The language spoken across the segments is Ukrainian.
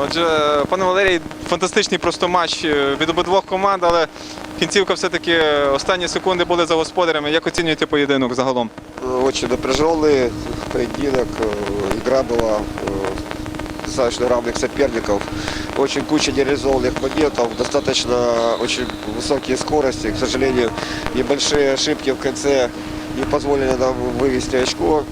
Отже, пане Валерій, фантастичний просто матч е, від обидвох команд, але кінцівка все-таки е, останні секунди були за господарями. Як оцінюєте поєдинок загалом? Очень напряженный поединок. Э, Игра была э, достаточно равных соперников. Очень куча нереализованных моментов, достаточно очень высокие скорости. К сожалению, небольшие ошибки в конце не позволили нам вывести очко.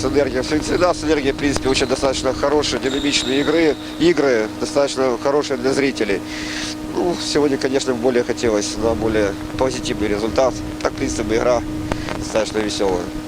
С. Всегда с в принципе, очень достаточно хорошие, динамичные игры. Игры достаточно хорошие для зрителей. Ну, сегодня, конечно, более хотелось на более позитивный результат. Так, в принципе, игра достаточно веселая.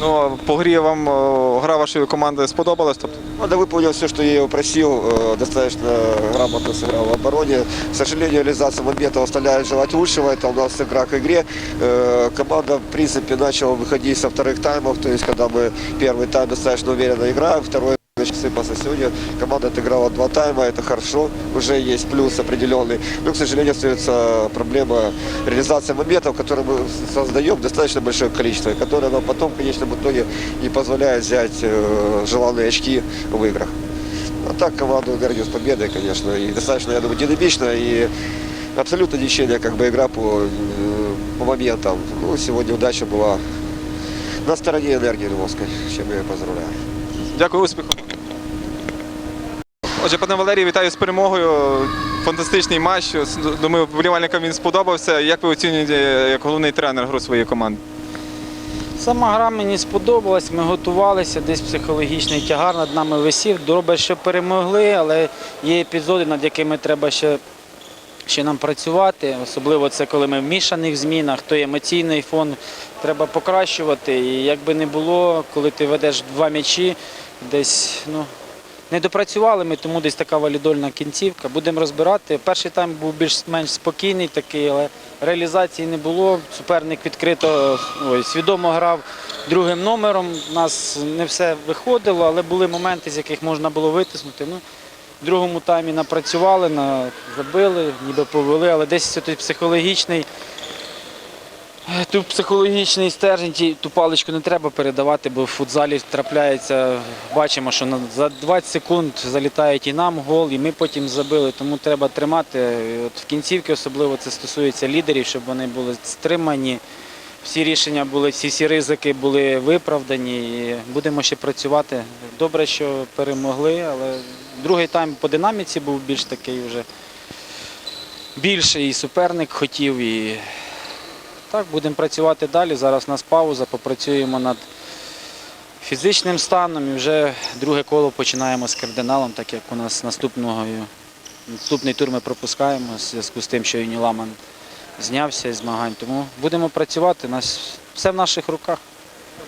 Ну, по грі вам е, гра вашої команди сподобалась? Тобто, Надо выполнил все, что я его просил, э, достаточно грамотно сыграл в обороне. К сожалению, реализация моментов оставляет желать лучшего. Это у нас игра к игре. Э, Команда, в принципе, начала выходить со вторых таймов. То есть, когда мы первый тайм достаточно уверенно играем, второй значит, сыпался сегодня. Команда отыграла два тайма, это хорошо. Уже есть плюс определенный. Но, к сожалению, остается проблема реализации моментов, которые мы создаем достаточно большое количество, и которые нам потом, в конечном итоге, не позволяет взять э, желанные очки в играх. А так команду гордюсь победой, конечно, и достаточно, я думаю, динамично, и абсолютно ничейная как бы игра по, э, по моментам. Ну, сегодня удача была на стороне энергии Львовской, чем я поздравляю. дякую, успіху. Отже, пане Валерій, вітаю з перемогою. Фантастичний матч. Думаю, вболівальникам він сподобався. Як ви оцінюєте як головний тренер гру своєї команди? Сама гра мені сподобалась, ми готувалися, десь психологічний тягар над нами висів. Добре, що перемогли, але є епізоди, над якими треба ще, ще нам працювати. Особливо це коли ми в мішаних змінах, той емоційний фон треба покращувати. І як би не було, коли ти ведеш два м'ячі, десь ну, не допрацювали ми, тому десь така валідольна кінцівка. Будемо розбирати. Перший тайм був більш-менш спокійний такий, але реалізації не було. Суперник відкрито ой, свідомо грав другим номером. У нас не все виходило, але були моменти, з яких можна було витиснути. Ну, в другому таймі напрацювали, на, забили, ніби повели, але десь психологічний. Тут психологічний стержень, ту паличку не треба передавати, бо в футзалі трапляється, бачимо, що за 20 секунд залітає і нам гол, і ми потім забили. Тому треба тримати. От в кінцівці особливо це стосується лідерів, щоб вони були стримані. Всі рішення були, всі, всі ризики були виправдані. І будемо ще працювати. Добре, що перемогли, але другий тайм по динаміці був більш такий вже більший, і суперник хотів. І так, будемо працювати далі. Зараз у нас пауза, попрацюємо над фізичним станом і вже друге коло починаємо з кардиналом, так як у нас наступного, наступний тур ми пропускаємо в зв'язку з тим, що Юні Ламан знявся із змагань. Тому будемо працювати, все в наших руках.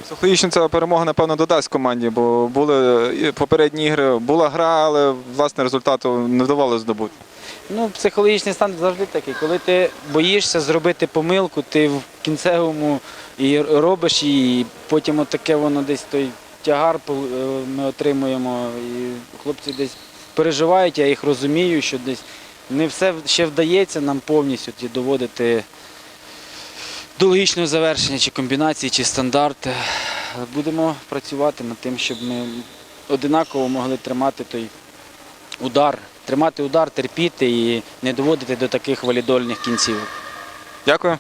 Психологічно ця перемога, напевно, додасть команді, бо були попередні ігри, була гра, але власне результату не вдавалося здобути. Ну, психологічний стан завжди такий. Коли ти боїшся зробити помилку, ти в кінцевому і робиш її, і потім отаке воно десь той тягар е, ми отримуємо. І хлопці десь переживають, я їх розумію, що десь не все ще вдається нам повністю доводити до логічного завершення, чи комбінації, чи стандарт. Будемо працювати над тим, щоб ми одинаково могли тримати той удар, тримати удар, терпіти і не доводити до таких валідольних кінців. Дякую.